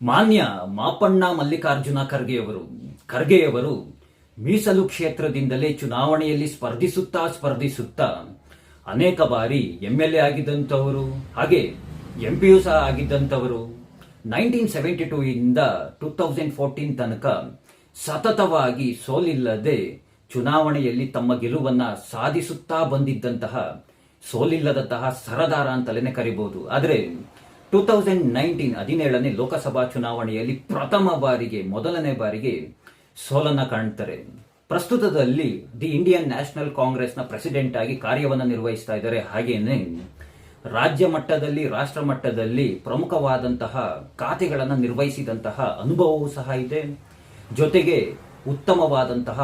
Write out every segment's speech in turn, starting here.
ಮಾನ್ಯ ಮಾಪಣ್ಣ ಮಲ್ಲಿಕಾರ್ಜುನ ಖರ್ಗೆಯವರು ಖರ್ಗೆಯವರು ಮೀಸಲು ಕ್ಷೇತ್ರದಿಂದಲೇ ಚುನಾವಣೆಯಲ್ಲಿ ಸ್ಪರ್ಧಿಸುತ್ತಾ ಸ್ಪರ್ಧಿಸುತ್ತಾ ಅನೇಕ ಬಾರಿ ಎಂ ಎಲ್ ಎ ಆಗಿದ್ದಂಥವರು, ಹಾಗೆ ಎಂ ಪಿಯು ಸಹ ಆಗಿದ್ದಂಥವರು, ನೈನ್ಟೀನ್ ಸೆವೆಂಟಿ ಟೂ ಇಂದ ಟೂ ತೌಸಂಡ್ ಫೋರ್ಟೀನ್ ತನಕ ಸತತವಾಗಿ ಸೋಲಿಲ್ಲದೆ ಚುನಾವಣೆಯಲ್ಲಿ ತಮ್ಮ ಗೆಲುವನ್ನು ಸಾಧಿಸುತ್ತಾ ಬಂದಿದ್ದಂತಹ ಸೋಲಿಲ್ಲದಂತಹ ಸರದಾರ ಅಂತಲೇ ಕರಿಬಹುದು ಆದರೆ ಟೂ ತೌಸಂಡ್ ನೈನ್ಟೀನ್ ಹದಿನೇಳನೇ ಲೋಕಸಭಾ ಚುನಾವಣೆಯಲ್ಲಿ ಪ್ರಥಮ ಬಾರಿಗೆ, ಮೊದಲನೇ ಬಾರಿಗೆ ಸೋಲನ್ನ ಕಾಣ್ತಾರೆ. ಪ್ರಸ್ತುತದಲ್ಲಿ ದಿ ಇಂಡಿಯನ್ ನ್ಯಾಷನಲ್ ಕಾಂಗ್ರೆಸ್ನ ಪ್ರೆಸಿಡೆಂಟ್ ಆಗಿ ಕಾರ್ಯವನ್ನು ನಿರ್ವಹಿಸ್ತಾ ಇದ್ದಾರೆ. ಹಾಗೇನೆ ರಾಜ್ಯ ಮಟ್ಟದಲ್ಲಿ, ರಾಷ್ಟ್ರ ಮಟ್ಟದಲ್ಲಿ ಪ್ರಮುಖವಾದಂತಹ ಖಾತೆಗಳನ್ನು ನಿರ್ವಹಿಸಿದಂತಹ ಅನುಭವವೂ ಸಹ ಇದೆ. ಜೊತೆಗೆ ಉತ್ತಮವಾದಂತಹ,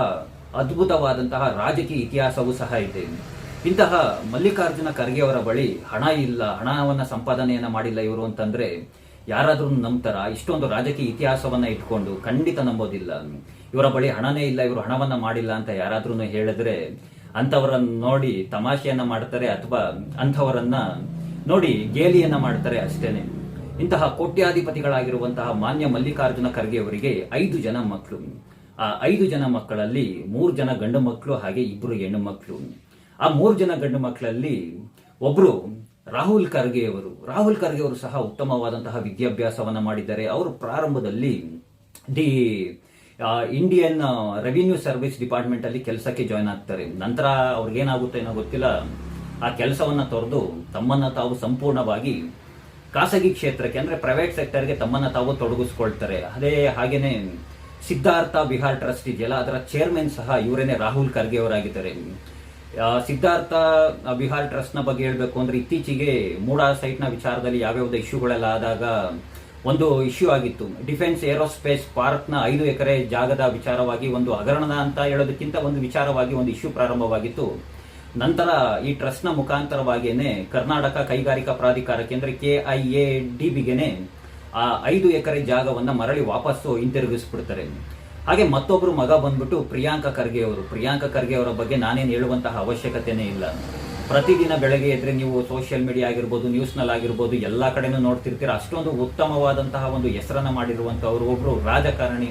ಅದ್ಭುತವಾದಂತಹ ರಾಜಕೀಯ ಇತಿಹಾಸವೂ ಸಹ ಇದೆ. ಇಂತಹ ಮಲ್ಲಿಕಾರ್ಜುನ ಖರ್ಗೆ ಅವರ ಬಳಿ ಹಣ ಇಲ್ಲ, ಹಣವನ್ನ ಸಂಪಾದನೆಯನ್ನ ಮಾಡಿಲ್ಲ ಇವರು ಅಂತಂದ್ರೆ ಯಾರಾದ್ರೂ ನಂಬ್ತಾರ? ಇಷ್ಟೊಂದು ರಾಜಕೀಯ ಇತಿಹಾಸವನ್ನ ಇಟ್ಕೊಂಡು ಖಂಡಿತ ನಂಬೋದಿಲ್ಲ. ಇವರ ಬಳಿ ಹಣನೇ ಇಲ್ಲ, ಇವರು ಹಣವನ್ನ ಮಾಡಿಲ್ಲ ಅಂತ ಯಾರಾದ್ರೂ ಹೇಳಿದ್ರೆ ಅಂಥವರನ್ನ ನೋಡಿ ತಮಾಷೆಯನ್ನ ಮಾಡ್ತಾರೆ ಅಥವಾ ಅಂಥವರನ್ನ ನೋಡಿ ಗೇಲಿಯನ್ನ ಮಾಡ್ತಾರೆ ಅಷ್ಟೇನೆ. ಇಂತಹ ಕೋಟ್ಯಾಧಿಪತಿಗಳಾಗಿರುವಂತಹ ಮಾನ್ಯ ಮಲ್ಲಿಕಾರ್ಜುನ ಖರ್ಗೆ ಅವರಿಗೆ ಐದು ಜನ ಮಕ್ಕಳು ಆ ಐದು ಜನ ಮಕ್ಕಳಲ್ಲಿ ಮೂರು ಜನ ಗಂಡು ಮಕ್ಕಳು, ಹಾಗೆ ಇಬ್ಬರು ಹೆಣ್ಣು ಮಕ್ಕಳು. ಆ ಮೂರು ಜನ ಗಂಡು ಮಕ್ಕಳಲ್ಲಿ ಒಬ್ರು ರಾಹುಲ್ ಖರ್ಗೆಯವರು. ರಾಹುಲ್ ಖರ್ಗೆ ಅವರು ಸಹ ಉತ್ತಮವಾದಂತಹ ವಿದ್ಯಾಭ್ಯಾಸವನ್ನ ಮಾಡಿದ್ದಾರೆ. ಅವರು ಪ್ರಾರಂಭದಲ್ಲಿ the Indian Revenue Service Department ಅಲ್ಲಿ ಕೆಲಸಕ್ಕೆ ಜಾಯ್ನ್ ಆಗ್ತಾರೆ. ನಂತರ ಅವ್ರಿಗೇನಾಗುತ್ತೆ ಏನೋ ಗೊತ್ತಿಲ್ಲ. ಆ ಕೆಲಸವನ್ನ ತೊರೆದು ತಮ್ಮನ್ನ ತಾವು ಸಂಪೂರ್ಣವಾಗಿ ಖಾಸಗಿ ಕ್ಷೇತ್ರಕ್ಕೆ ಅಂದ್ರೆ ಪ್ರೈವೇಟ್ ಸೆಕ್ಟರ್ಗೆ ತಮ್ಮನ್ನ ತಾವು ತೊಡಗಿಸ್ಕೊಳ್ತಾರೆ. ಅದೇ ಹಾಗೇನೆ ಸಿದ್ಧಾರ್ಥ ಬಿಹಾರ್ ಟ್ರಸ್ಟ್ ಇದೆಯಲ್ಲ, ಅದರ ಚೇರ್ಮನ್ ಸಹ ಇವರೇನೆ ರಾಹುಲ್ ಖರ್ಗೆ ಅವರಾಗಿದ್ದಾರೆ ಸಿದ್ಧಾರ್ಥ ಬಿಹಾರ್ ಟ್ರಸ್ಟ್ನ ಬಗ್ಗೆ ಹೇಳಬೇಕು ಅಂದರೆ ಇತ್ತೀಚೆಗೆ ಮೂಡ ಸೈಟ್ನ ವಿಚಾರದಲ್ಲಿ ಯಾವ್ಯಾವ್ದು ಇಶ್ಯೂಗಳೆಲ್ಲ ಆದಾಗ ಒಂದು ಇಶ್ಯೂ ಆಗಿತ್ತು. ಡಿಫೆನ್ಸ್ ಏರೋಸ್ಪೇಸ್ ಪಾರ್ಕ್ನ ಐದು ಎಕರೆ ಜಾಗದ ವಿಚಾರವಾಗಿ ಒಂದು ಹಗರಣದ ಅಂತ ಹೇಳೋದಕ್ಕಿಂತ ಒಂದು ವಿಚಾರವಾಗಿ ಒಂದು ಇಶ್ಯೂ ಪ್ರಾರಂಭವಾಗಿತ್ತು. ನಂತರ ಈ ಟ್ರಸ್ಟ್ನ ಮುಖಾಂತರವಾಗಿಯೇ ಕರ್ನಾಟಕ ಕೈಗಾರಿಕಾ ಪ್ರಾಧಿಕಾರಕ್ಕೆ ಕೇಂದ್ರ ಕೆ ಐ ಎ ಡಿ ಬಿಗೆನೆ ಆ ಐದು ಎಕರೆ ಜಾಗವನ್ನು ಮರಳಿ ವಾಪಸ್ಸು ಹಿಂತಿರುಗಿಸ್ಬಿಡ್ತಾರೆ. ಹಾಗೆ ಮತ್ತೊಬ್ರು ಮಗ ಬಂದ್ಬಿಟ್ಟು ಪ್ರಿಯಾಂಕ ಖರ್ಗೆ ಅವರು. ಪ್ರಿಯಾಂಕ ಖರ್ಗೆ ಅವರ ಬಗ್ಗೆ ನಾನೇನು ಹೇಳುವಂತಹ ಅವಶ್ಯಕತೆನೇ ಇಲ್ಲ. ಪ್ರತಿದಿನ ಬೆಳಗ್ಗೆ ಎದ್ರೆ ನೀವು ಸೋಷಿಯಲ್ ಮೀಡಿಯಾ ಆಗಿರ್ಬೋದು ನ್ಯೂಸ್ನಲ್ಲಿ ಆಗಿರ್ಬೋದು, ಎಲ್ಲ ಕಡೆನೂ ನೋಡ್ತಿರ್ತೀರ. ಅಷ್ಟೊಂದು ಉತ್ತಮವಾದಂತಹ ಒಂದು ಹೆಸರನ್ನು ಮಾಡಿರುವಂಥವ್ರು ಒಬ್ಬರು ರಾಜಕಾರಣಿ.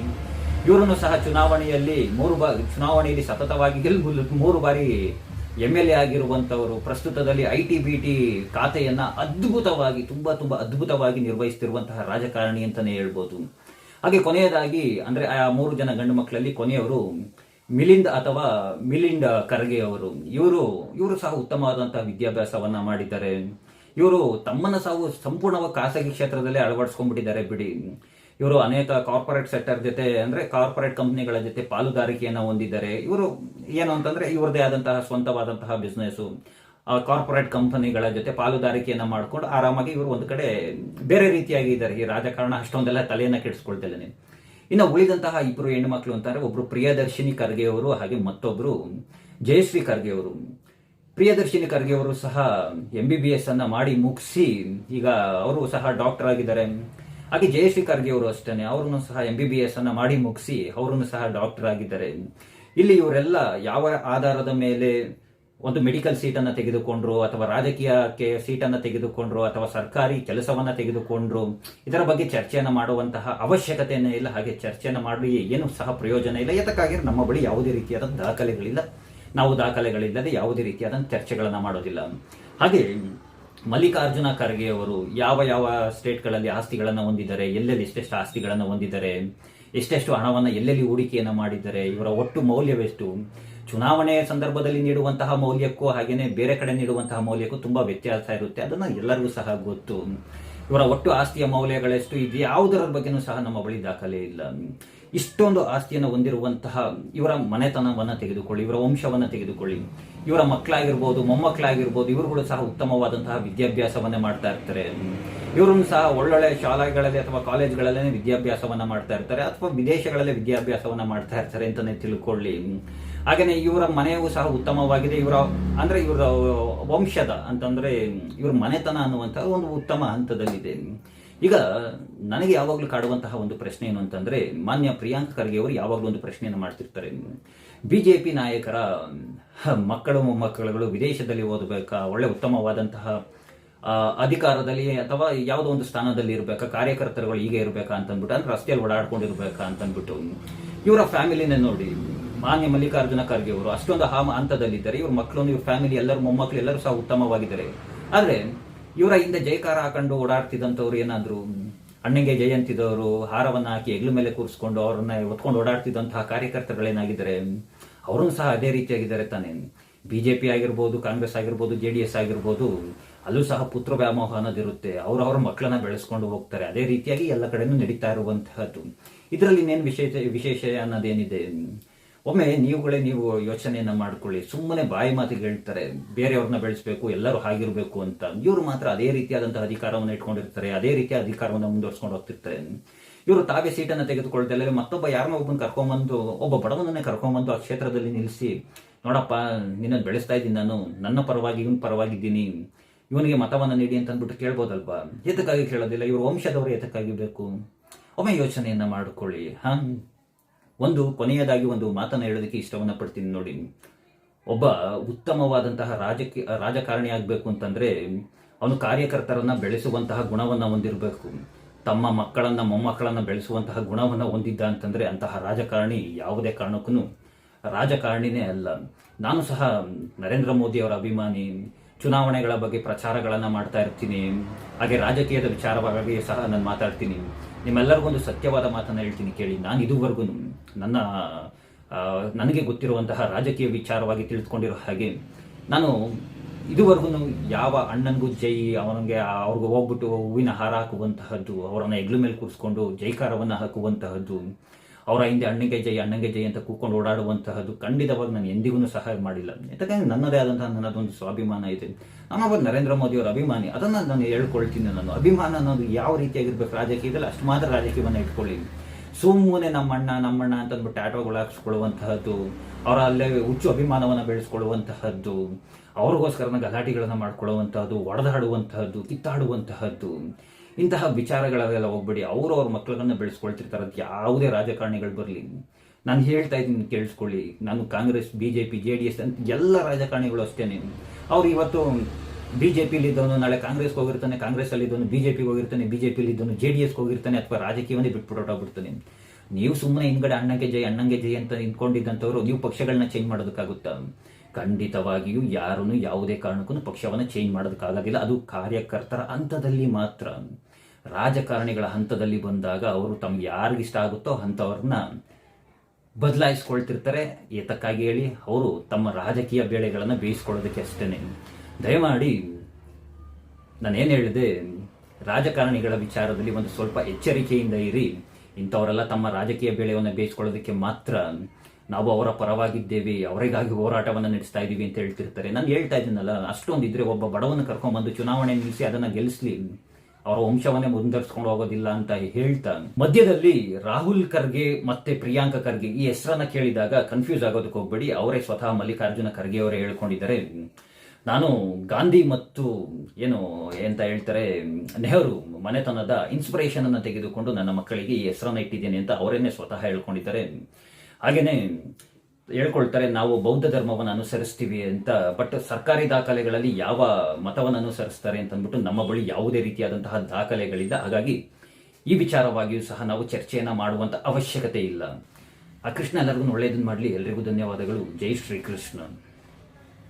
ಇವರನ್ನು ಸಹ ಚುನಾವಣೆಯಲ್ಲಿ ಮೂರು ಬಾರಿ ಚುನಾವಣೆಯಲ್ಲಿ ಸತತವಾಗಿ ಗೆಲ್ಲು ಮೂರು ಬಾರಿ ಎಂ ಎಲ್ ಎ ಆಗಿರುವಂಥವರು ಪ್ರಸ್ತುತದಲ್ಲಿ ಐ ಟಿ ಬಿ ಟಿ ಖಾತೆಯನ್ನು ಅದ್ಭುತವಾಗಿ, ತುಂಬ ತುಂಬ ಅದ್ಭುತವಾಗಿ ನಿರ್ವಹಿಸ್ತಿರುವಂತಹ ರಾಜಕಾರಣಿ ಅಂತಲೇ ಹೇಳ್ಬೋದು. ಹಾಗೆ ಕೊನೆಯದಾಗಿ, ಅಂದ್ರೆ ಆ ಮೂರು ಜನ ಗಂಡು ಮಕ್ಕಳಲ್ಲಿ ಕೊನೆಯವರು ಮಿಲಿಂದ್ ಅಥವಾ ಮಿಲಿಂಡ್ ಖರ್ಗೆ ಅವರು. ಇವರು ಇವರು ಸಹ ಉತ್ತಮವಾದಂತಹ ವಿದ್ಯಾಭ್ಯಾಸವನ್ನ ಮಾಡಿದ್ದಾರೆ. ಇವರು ತಮ್ಮನ್ನ ಸಾವು ಸಂಪೂರ್ಣವಾಗಿ ಖಾಸಗಿ ಕ್ಷೇತ್ರದಲ್ಲಿ ಅಳವಡಿಸ್ಕೊಂಡ್ಬಿಟ್ಟಿದ್ದಾರೆ ಬಿಡಿ. ಇವರು ಅನೇಕ ಕಾರ್ಪೊರೇಟ್ ಸೆಕ್ಟರ್ ಜೊತೆ, ಅಂದ್ರೆ ಕಾರ್ಪೊರೇಟ್ ಕಂಪನಿಗಳ ಜೊತೆ ಪಾಲುದಾರಿಕೆಯನ್ನ ಹೊಂದಿದ್ದಾರೆ. ಇವರು ಏನು ಅಂತಂದ್ರೆ ಇವರದೇ ಆದಂತಹ ಸ್ವಂತವಾದಂತಹ ಬಿಸ್ನೆಸ್ ಕಾರ್ಪೊರೇಟ್ ಕಂಪನಿಗಳ ಜೊತೆ ಪಾಲುದಾರಿಕೆಯನ್ನು ಮಾಡ್ಕೊಂಡು ಆರಾಮಾಗಿ ಇವರು ಒಂದು ಕಡೆ ಬೇರೆ ರೀತಿಯಾಗಿ ಇದ್ದಾರೆ ಈ ರಾಜಕಾರಣ ಅಷ್ಟೊಂದೆಲ್ಲ ತಲೆಯನ್ನು ಕೆಡಿಸ್ಕೊಳ್ತಿಲ್ಲ ಇನ್ನು ಉಳಿದಂತಹ ಇಬ್ಬರು ಹೆಣ್ಣು ಮಕ್ಕಳು ಅಂತಾರೆ, ಒಬ್ರು ಪ್ರಿಯದರ್ಶಿನಿ ಖರ್ಗೆಯವರು ಹಾಗೆ ಮತ್ತೊಬ್ಬರು ಜಯಶ್ರೀ ಖರ್ಗೆ ಅವರು. ಪ್ರಿಯದರ್ಶಿನಿ ಖರ್ಗೆಯವರು ಸಹ ಎಂ ಬಿ ಬಿ ಎಸ್ ಅನ್ನ ಮಾಡಿ ಮುಗಿಸಿ, ಈಗ ಅವರು ಸಹ ಡಾಕ್ಟರ್ ಆಗಿದ್ದಾರೆ. ಹಾಗೆ ಜಯಶ್ರೀ ಖರ್ಗೆ ಅವರು ಅಷ್ಟೇ ಅವರನ್ನು ಸಹ ಎಂ ಬಿ ಬಿ ಎಸ್ ಅನ್ನ ಮಾಡಿ ಮುಗಿಸಿ, ಅವರನ್ನು ಸಹ ಡಾಕ್ಟರ್ ಆಗಿದ್ದಾರೆ. ಇಲ್ಲಿ ಇವರೆಲ್ಲ ಯಾವ ಆಧಾರದ ಮೇಲೆ ಒಂದು ಮೆಡಿಕಲ್ ಸೀಟನ್ನು ತೆಗೆದುಕೊಂಡ್ರು, ಅಥವಾ ರಾಜಕೀಯಕ್ಕೆ ಸೀಟನ್ನು ತೆಗೆದುಕೊಂಡ್ರು, ಅಥವಾ ಸರ್ಕಾರಿ ಕೆಲಸವನ್ನ ತೆಗೆದುಕೊಂಡ್ರು, ಇದರ ಬಗ್ಗೆ ಚರ್ಚೆಯನ್ನು ಮಾಡುವಂತಹ ಅವಶ್ಯಕತೆಯೇ ಇಲ್ಲ, ಹಾಗೆ ಚರ್ಚೆಯನ್ನು ಮಾಡಿ ಏನು ಸಹ ಪ್ರಯೋಜನ ಇಲ್ಲ. ಯಾತಕ್ಕಾಗಿ ನಮ್ಮ ಬಳಿ ಯಾವುದೇ ರೀತಿಯಾದ ದಾಖಲೆಗಳಿಲ್ಲ. ನಾವು ದಾಖಲೆಗಳಿಲ್ಲದೆ ಯಾವುದೇ ರೀತಿಯಾದ ಚರ್ಚೆಗಳನ್ನು ಮಾಡೋದಿಲ್ಲ. ಹಾಗೆ ಮಲ್ಲಿಕಾರ್ಜುನ ಖರ್ಗೆ ಅವರು ಯಾವ ಯಾವ ಸ್ಟೇಟ್ಗಳಲ್ಲಿ ಆಸ್ತಿಗಳನ್ನು ಹೊಂದಿದ್ದಾರೆ, ಎಲ್ಲೆಲ್ಲಿ ಎಷ್ಟೆಷ್ಟು ಆಸ್ತಿಗಳನ್ನು ಹೊಂದಿದ್ದಾರೆ, ಎಷ್ಟೆಷ್ಟು ಹಣವನ್ನು ಎಲ್ಲೆಲ್ಲಿ ಹೂಡಿಕೆಯನ್ನು ಮಾಡಿದ್ದಾರೆ, ಇವರ ಒಟ್ಟು ಮೌಲ್ಯವೆಷ್ಟು ಚುನಾವಣೆ ಸಂದರ್ಭದಲ್ಲಿ ನೀಡುವಂತಹ ಮೌಲ್ಯಕ್ಕೂ ಹಾಗೆಯೇ ಬೇರೆ ಕಡೆ ನೀಡುವಂತಹ ಮೌಲ್ಯಕ್ಕೂ ತುಂಬಾ ವ್ಯತ್ಯಾಸ ಇರುತ್ತೆ. ಅದನ್ನ ಎಲ್ಲರಿಗೂ ಸಹ ಗೊತ್ತು. ಇವರ ಒಟ್ಟು ಆಸ್ತಿಯ ಮೌಲ್ಯಗಳೆಷ್ಟು ಇದು. ಯಾವುದರ ಬಗ್ಗೆನೂ ಸಹ ನಮ್ಮ ಬಳಿ ದಾಖಲೆ ಇಲ್ಲ. ಇಷ್ಟೊಂದು ಆಸ್ತಿಯನ್ನು ಹೊಂದಿರುವಂತಹ ಇವರ ಮನೆತನವನ್ನ ತೆಗೆದುಕೊಳ್ಳಿ, ಇವರ ವಂಶವನ್ನ ತೆಗೆದುಕೊಳ್ಳಿ. ಇವರ ಮಕ್ಕಳಾಗಿರ್ಬೋದು, ಮೊಮ್ಮಕ್ಕಳಾಗಿರ್ಬೋದು, ಇವರುಗಳು ಸಹ ಉತ್ತಮವಾದಂತಹ ವಿದ್ಯಾಭ್ಯಾಸವನ್ನೇ ಮಾಡ್ತಾ ಇರ್ತಾರೆ. ಇವರನ್ನು ಸಹ ಒಳ್ಳೊಳ್ಳೆ ಶಾಲೆಗಳಲ್ಲಿ ಅಥವಾ ಕಾಲೇಜ್ಗಳಲ್ಲೇ ವಿದ್ಯಾಭ್ಯಾಸವನ್ನ ಮಾಡ್ತಾ ಇರ್ತಾರೆ ಅಥವಾ ವಿದೇಶಗಳಲ್ಲೇ ವಿದ್ಯಾಭ್ಯಾಸವನ್ನ ಮಾಡ್ತಾ ಇರ್ತಾರೆ ಅಂತಾನೆ ತಿಳ್ಕೊಳ್ಳಿ. ಹಾಗೇನೆ ಇವರ ಮನೆಯೂ ಸಹ ಉತ್ತಮವಾಗಿದೆ. ಇವರ, ಅಂದರೆ ಇವರ ವಂಶದ ಅಂತಂದರೆ ಇವರ ಮನೆತನ ಅನ್ನುವಂತಹ ಒಂದು ಉತ್ತಮ ಹಂತದಲ್ಲಿದೆ. ಈಗ ನನಗೆ ಯಾವಾಗಲೂ ಕಾಡುವಂತಹ ಒಂದು ಪ್ರಶ್ನೆ ಏನು ಅಂತಂದರೆ, ಮಾನ್ಯ ಪ್ರಿಯಾಂಕ್ ಖರ್ಗೆ ಅವರು ಯಾವಾಗಲೂ ಒಂದು ಪ್ರಶ್ನೆಯನ್ನು ಮಾಡ್ತಿರ್ತಾರೆ. ಬಿ ಜೆ ಪಿ ನಾಯಕರ ಮಕ್ಕಳು, ಮೊಮ್ಮಕ್ಕಳುಗಳು ವಿದೇಶದಲ್ಲಿ ಓದಬೇಕಾ, ಒಳ್ಳೆ ಉತ್ತಮವಾದಂತಹ ಅಧಿಕಾರದಲ್ಲಿ ಅಥವಾ ಯಾವುದೋ ಒಂದು ಸ್ಥಾನದಲ್ಲಿ ಇರಬೇಕಾ, ಕಾರ್ಯಕರ್ತರುಗಳು ಹೀಗೆ ಇರಬೇಕಾ ಅಂತಂದ್ಬಿಟ್ಟು, ಅಂದ್ರೆ ರಸ್ತೆಯಲ್ಲಿ ಓಡಾಡ್ಕೊಂಡಿರ್ಬೇಕಾ ಅಂತಂದ್ಬಿಟ್ಟು, ಇವರ ಫ್ಯಾಮಿಲಿನೇ ನೋಡಿ ಮಾನ್ಯ ಮಲ್ಲಿಕಾರ್ಜುನ ಖರ್ಗೆ ಅವರು ಅಷ್ಟೊಂದು ಹಾಮ ಹಂತದಲ್ಲಿದ್ದಾರೆ ಇವ್ರ ಮಕ್ಕಳು ಇವ್ರ ಫ್ಯಾಮಿಲಿ ಎಲ್ಲರೂ ಮೊಮ್ಮಕ್ಕಳು ಎಲ್ಲರೂ ಸಹ ಉತ್ತಮವಾಗಿದ್ದಾರೆ. ಆದ್ರೆ ಇವರ ಹಿಂದೆ ಜೈಕಾರ ಹಾಕೊಂಡು ಓಡಾಡ್ತಿದ್ದಂಥವ್ರು ಏನಾದ್ರು, ಅಣ್ಣಂಗೆ ಜಯಂತಿದವರು, ಹಾರವನ್ನ ಹಾಕಿ ಹೆಗ್ಲು ಮೇಲೆ ಕೂರಿಸ್ಕೊಂಡು ಅವ್ರನ್ನ ಹೊತ್ಕೊಂಡು ಓಡಾಡ್ತಿದ್ದಂತಹ ಕಾರ್ಯಕರ್ತರುಗಳೇನಾಗಿದ್ದಾರೆ ಅವರು ಸಹ ಅದೇ ರೀತಿಯಾಗಿದ್ದಾರೆ ತಾನೇ. ಬಿಜೆಪಿ ಆಗಿರ್ಬೋದು, ಕಾಂಗ್ರೆಸ್ ಆಗಿರ್ಬೋದು, ಜೆ ಡಿ ಎಸ್ ಆಗಿರ್ಬೋದು, ಅಲ್ಲೂ ಸಹ ಪುತ್ರ ವ್ಯಾಮೋಹ ಅನ್ನೋದಿರುತ್ತೆ. ಅವರವರ ಮಕ್ಕಳನ್ನ ಬೆಳೆಸ್ಕೊಂಡು ಹೋಗ್ತಾರೆ. ಅದೇ ರೀತಿಯಾಗಿ ಎಲ್ಲ ಕಡೆನೂ ನಡೀತಾ ಇರುವಂತಹದ್ದು. ಇದರಲ್ಲಿ ಇನ್ನೇನು ವಿಶೇಷ ವಿಶೇಷ ಅನ್ನೋದೇನಿದೆ? ಒಮ್ಮೆ ನೀವುಗಳೇ ನೀವು ಯೋಚನೆಯನ್ನ ಮಾಡ್ಕೊಳ್ಳಿ. ಸುಮ್ಮನೆ ಬಾಯಿ ಮಾತಿಗೆ ಹೇಳ್ತಾರೆ, ಬೇರೆಯವ್ರನ್ನ ಬೆಳೆಸಬೇಕು, ಎಲ್ಲರೂ ಹಾಗಿರಬೇಕು ಅಂತ. ಇವರು ಮಾತ್ರ ಅದೇ ರೀತಿಯಾದಂತಹ ಅಧಿಕಾರವನ್ನು ಇಟ್ಕೊಂಡಿರ್ತಾರೆ, ಅದೇ ರೀತಿಯ ಅಧಿಕಾರವನ್ನು ಮುಂದುವರ್ಸ್ಕೊಂಡು ಹೋಗ್ತಿರ್ತಾರೆ. ಇವರು ತಾವೇ ಸೀಟನ್ನು ತೆಗೆದುಕೊಳ್ದಲ್ಲೇ ಮತ್ತೊಬ್ಬ ಯಾರನ್ನೋ ಒಬ್ಬನ ಕರ್ಕೊಂಬಂದು, ಒಬ್ಬ ಬಡವನನ್ನೇ ಕರ್ಕೊಂಬಂದು ಆ ಕ್ಷೇತ್ರದಲ್ಲಿ ನಿಲ್ಲಿಸಿ ನೋಡಪ್ಪ ನಿನ್ನ ಬೆಳೆಸ್ತಾ ಇದ್ದೀನಿ ನಾನು, ನನ್ನ ಪರವಾಗಿ, ಇವನ ಪರವಾಗಿದ್ದೀನಿ. ಇವನಿಗೆ ಮತವನ್ನು ನೀಡಿ ಅಂತ ಅಂದ್ಬಿಟ್ಟು ಕೇಳ್ಬೋದಲ್ವಾ? ಎದಕ್ಕಾಗಿ ಕೇಳೋದಿಲ್ಲ, ಇವರು ವಂಶದವರು ಎದಕ್ಕಾಗಿ ಬೇಕು? ಒಮ್ಮೆ ಯೋಚನೆಯನ್ನ ಮಾಡಿಕೊಳ್ಳಿ. ಹಾ ಒಂದು ಕೊನೆಯದಾಗಿ ಒಂದು ಮಾತನ್ನು ಹೇಳೋದಕ್ಕೆ ಇಷ್ಟವನ್ನು ಪಡ್ತೀನಿ ನೋಡಿ. ಒಬ್ಬ ಉತ್ತಮವಾದಂತಹ ರಾಜಕೀಯ, ರಾಜಕಾರಣಿ ಆಗಬೇಕು ಅಂತಂದ್ರೆ ಅವನು ಕಾರ್ಯಕರ್ತರನ್ನ ಬೆಳೆಸುವಂತಹ ಗುಣವನ್ನ ಹೊಂದಿರಬೇಕು. ತಮ್ಮ ಮಕ್ಕಳನ್ನ, ಮೊಮ್ಮಕ್ಕಳನ್ನ ಬೆಳೆಸುವಂತಹ ಗುಣವನ್ನ ಹೊಂದಿದ್ದ ಅಂತಂದ್ರೆ ಅಂತಹ ರಾಜಕಾರಣಿ ಯಾವುದೇ ಕಾರಣಕ್ಕೂ ರಾಜಕಾರಣಿನೇ ಅಲ್ಲ. ನಾನು ಸಹ ನರೇಂದ್ರ ಮೋದಿ ಅವರ ಅಭಿಮಾನಿ. ಚುನಾವಣೆಗಳ ಬಗ್ಗೆ ಪ್ರಚಾರಗಳನ್ನು ಮಾಡ್ತಾ ಇರ್ತೀನಿ. ಹಾಗೆ ರಾಜಕೀಯದ ವಿಚಾರವಾಗಿ ಸಹ ನಾನು ಮಾತಾಡ್ತೀನಿ. ನಿಮ್ಮೆಲ್ಲರಿಗೂ ಒಂದು ಸತ್ಯವಾದ ಮಾತನ್ನು ಹೇಳ್ತೀನಿ ಕೇಳಿ. ನಾನು ಇದುವರೆಗೂ ನನ್ನ ನನಗೆ ಗೊತ್ತಿರುವಂತಹ ರಾಜಕೀಯ ವಿಚಾರವಾಗಿ ತಿಳಿದುಕೊಂಡಿರೋ ಹಾಗೆ, ನಾನು ಇದುವರೆಗೂ ಯಾವ ಅಣ್ಣನಿಗೂ ಜೈ, ಅವನಿಗೆ ಅವ್ರಿಗೆ ಹೋಗ್ಬಿಟ್ಟು ಹೂವಿನ ಹಾರ ಹಾಕುವಂತಹದ್ದು, ಅವರನ್ನು ಹೆಗ್ಲು ಮೇಲೆ ಕೂರಿಸ್ಕೊಂಡು ಜೈಕಾರವನ್ನು ಹಾಕುವಂತಹದ್ದು ಅವರ ಹಿಂದೆ ಅಣ್ಣಗೆ ಜೈ ಅಣ್ಣಗೆ ಜೈ ಅಂತ ಕೂಕೊಂಡು ಓಡಾಡುವಂತಹದ್ದು ಖಂಡಿತವಾಗಿ ನಾನು ಎಂದಿಗೂ ಸಹಾಯ ಮಾಡಿಲ್ಲ. ಯಾಕಂದ್ರೆ ನನ್ನದೇ ಆದಂತಹ ನನ್ನದೊಂದು ಸ್ವಾಭಿಮಾನ ಇದೆ. ನಾನೊಬ್ಬ ನರೇಂದ್ರ ಮೋದಿ ಅವರ ಅಭಿಮಾನಿ, ಅದನ್ನ ನಾನು ಹೇಳ್ಕೊಳ್ತೀನಿ ನಾನು. ಅಭಿಮಾನ ಅನ್ನೋದು ಯಾವ ರೀತಿಯಾಗಿರ್ಬೇಕು ರಾಜಕೀಯದಲ್ಲಿ, ಅಷ್ಟು ಮಾತ್ರ ರಾಜಕೀಯವನ್ನು ಇಟ್ಕೊಳ್ಳಿ ಸುಮ್ಮನೆ ನಮ್ಮಣ್ಣ ನಮ್ಮಣ್ಣ ಅಂತ ಅಂದ್ಬಿಟ್ಟು ಆಟೋಗಳು ಹಾಕ್ಸ್ಕೊಳ್ಳುವಂತಹದ್ದು, ಅವರ ಅಲ್ಲೇ ಹುಚ್ಚು ಅಭಿಮಾನವನ್ನ ಬೆಳೆಸ್ಕೊಳ್ಳುವಂತಹದ್ದು, ಅವ್ರಿಗೋಸ್ಕರನ ಗಲಾಟೆಗಳನ್ನು ಮಾಡ್ಕೊಳ್ಳುವಂತಹದ್ದು, ಒಡೆದಾಡುವಂತಹದ್ದು, ಕಿತ್ತಾಡುವಂತಹದ್ದು. ಇಂತಹ ವಿಚಾರಗಳೆಲ್ಲ ಹೋಗ್ಬೇಡಿ. ಅವರು ಅವ್ರ ಮಕ್ಕಳನ್ನ ಬೆಳೆಸ್ಕೊಳ್ತಿರ್ತಾರೆ ಅದು ಯಾವುದೇ ರಾಜಕಾರಣಿಗಳು ಬರಲಿ. ನಾನು ಹೇಳ್ತಾ ಇದ್ದೀನಿ ಕೇಳಿಸ್ಕೊಳ್ಳಿ. ನಾನು Congress B J P J D S ಅಂತ ಎಲ್ಲ ರಾಜಕಾರಣಿಗಳು ನೀನು. ಅವ್ರು ಇವತ್ತು ಬಿ ಜೆ ಪಿಲಿ ಇದ್ದವನು ನಾಳೆ ಕಾಂಗ್ರೆಸ್ಗೆ ಹೋಗಿರ್ತಾನೆ ಕಾಂಗ್ರೆಸ್ಸಲ್ಲಿ ಇದ್ದವನು ಬಿ ಜೆ ಪಿಗೆ ಹೋಗಿರ್ತಾನೆ ಬಿ ಜೆ ಪಿಲಿ ಇದ್ದವನು ಜೆ ಡಿ ಎಸ್ಗೆ ಹೋಗಿರ್ತಾನೆ ಅಥವಾ ರಾಜಕೀಯವನ್ನೇ ಬಿಟ್ಬಿಟ್ಟೋಗ್ಬಿಡ್ತಾನೆ ನೀವು ಸುಮ್ಮನೆ ಹಿಂದ್ಗಡೆ ಅಣ್ಣಗೆ ಜೈ, ಅಣ್ಣಂಗೆ ಜೈ ಅಂತ ನಿಂತ್ಕೊಂಡಿದ್ದಂಥವ್ರು ನೀವು ಪಕ್ಷಗಳನ್ನ ಚೇಂಜ್ ಮಾಡೋದಕ್ಕಾಗುತ್ತಾ? ಖಂಡಿತವಾಗಿಯೂ ಯಾರೂ ಯಾವುದೇ ಕಾರಣಕ್ಕೂ ಪಕ್ಷವನ್ನು ಚೇಂಜ್ ಮಾಡೋದಕ್ಕಾಗೋದಿಲ್ಲ. ಅದು ಕಾರ್ಯಕರ್ತರ ಹಂತದಲ್ಲಿ ಮಾತ್ರ. ರಾಜಕಾರಣಿಗಳ ಹಂತದಲ್ಲಿ ಬಂದಾಗ ಅವರು ತಮ್ಗೆ ಯಾರಿಗಿಷ್ಟ ಆಗುತ್ತೋ ಅಂಥವ್ರನ್ನ ಬದಲಾಯಿಸ್ಕೊಳ್ತಿರ್ತಾರೆ. ಏತಕ್ಕಾಗಿ ಹೇಳಿ ಅವರು ತಮ್ಮ ರಾಜಕೀಯ ಬೇಳೆಗಳನ್ನು ಬೇಯಿಸ್ಕೊಳ್ಳೋದಕ್ಕೆ ಅಷ್ಟೇ ದಯಮಾಡಿ ನಾನೇನು ಹೇಳಿದೆ, ರಾಜಕಾರಣಿಗಳ ವಿಚಾರದಲ್ಲಿ ಒಂದು ಸ್ವಲ್ಪ ಎಚ್ಚರಿಕೆಯಿಂದ ಇರಿ. ಇಂಥವರೆಲ್ಲ ತಮ್ಮ ರಾಜಕೀಯ ಬೇಳೆಯನ್ನು ಬೇಯಿಸ್ಕೊಳ್ಳೋದಕ್ಕೆ ಮಾತ್ರ ನಾವು ಅವರ ಪರವಾಗಿದ್ದೇವೆ, ಅವರಿಗಾಗಿ ಹೋರಾಟವನ್ನು ನಡೆಸ್ತಾ ಇದ್ದೀವಿ ಅಂತ ಹೇಳ್ತಿರ್ತಾರೆ. ನಾನು ಹೇಳ್ತಾ ಇದ್ದೀನಲ್ಲ ಅಷ್ಟೊಂದು ಇದ್ರೆ ಒಬ್ಬ ಬಡವನ್ನು ಕರ್ಕೊಂಡ್ಬಂದು ಚುನಾವಣೆ ನಿಲ್ಲಿಸಿ ಅದನ್ನು ಗೆಲ್ಲಿಸ್ಲಿ. ಅವರ ವಂಶವನ್ನೇ ಮುಂದುವರ್ಸ್ಕೊಂಡು ಹೋಗೋದಿಲ್ಲ ಅಂತ ಹೇಳ್ತಾ ಮಧ್ಯದಲ್ಲಿ ರಾಹುಲ್ ಖರ್ಗೆ ಮತ್ತೆ ಪ್ರಿಯಾಂಕ ಖರ್ಗೆ ಈ ಹೆಸರನ್ನ ಕೇಳಿದಾಗ ಕನ್ಫ್ಯೂಸ್ ಆಗೋದಕ್ಕೆ ಹೋಗ್ಬೇಡಿ. ಅವರೇ ಸ್ವತಃ ಮಲ್ಲಿಕಾರ್ಜುನ ಖರ್ಗೆ ಅವರೇ ಹೇಳ್ಕೊಂಡಿದ್ದಾರೆ. ನಾನು ಗಾಂಧಿ ಮತ್ತು ಏನು ಎಂತ ಹೇಳ್ತಾರೆ, ನೆಹರು ಮನೆತನದ ಇನ್ಸ್ಪಿರೇಷನ್ ಅನ್ನು ತೆಗೆದುಕೊಂಡು ನನ್ನ ಮಕ್ಕಳಿಗೆ ಈ ಹೆಸರನ್ನ ಇಟ್ಟಿದ್ದೇನೆ ಅಂತ ಅವರೇನೆ ಸ್ವತಃ ಹೇಳ್ಕೊಂಡಿದ್ದಾರೆ. ಹಾಗೇನೆ ಹೇಳ್ಕೊಳ್ತಾರೆ, ನಾವು ಬೌದ್ಧ ಧರ್ಮವನ್ನು ಅನುಸರಿಸ್ತೀವಿ ಅಂತ. ಬಟ್ ಸರ್ಕಾರಿ ದಾಖಲೆಗಳಲ್ಲಿ ಯಾವ ಮತವನ್ನು ಅನುಸರಿಸ್ತಾರೆ ಅಂತ ಅಂದ್ಬಿಟ್ಟು ನಮ್ಮ ಬಳಿ ಯಾವುದೇ ರೀತಿಯಾದಂತಹ ದಾಖಲೆಗಳಿಲ್ಲ. ಹಾಗಾಗಿ ಈ ವಿಚಾರವಾಗಿಯೂ ಸಹ ನಾವು ಚರ್ಚೆಯನ್ನು ಮಾಡುವಂತ ಅವಶ್ಯಕತೆ ಇಲ್ಲ. ಆ ಕೃಷ್ಣ, ಎಲ್ಲರಿಗೂ ಒಳ್ಳೆಯದನ್ನು ಮಾಡಲಿ. ಎಲ್ರಿಗೂ ಧನ್ಯವಾದಗಳು. ಜೈ ಶ್ರೀಕೃಷ್ಣ.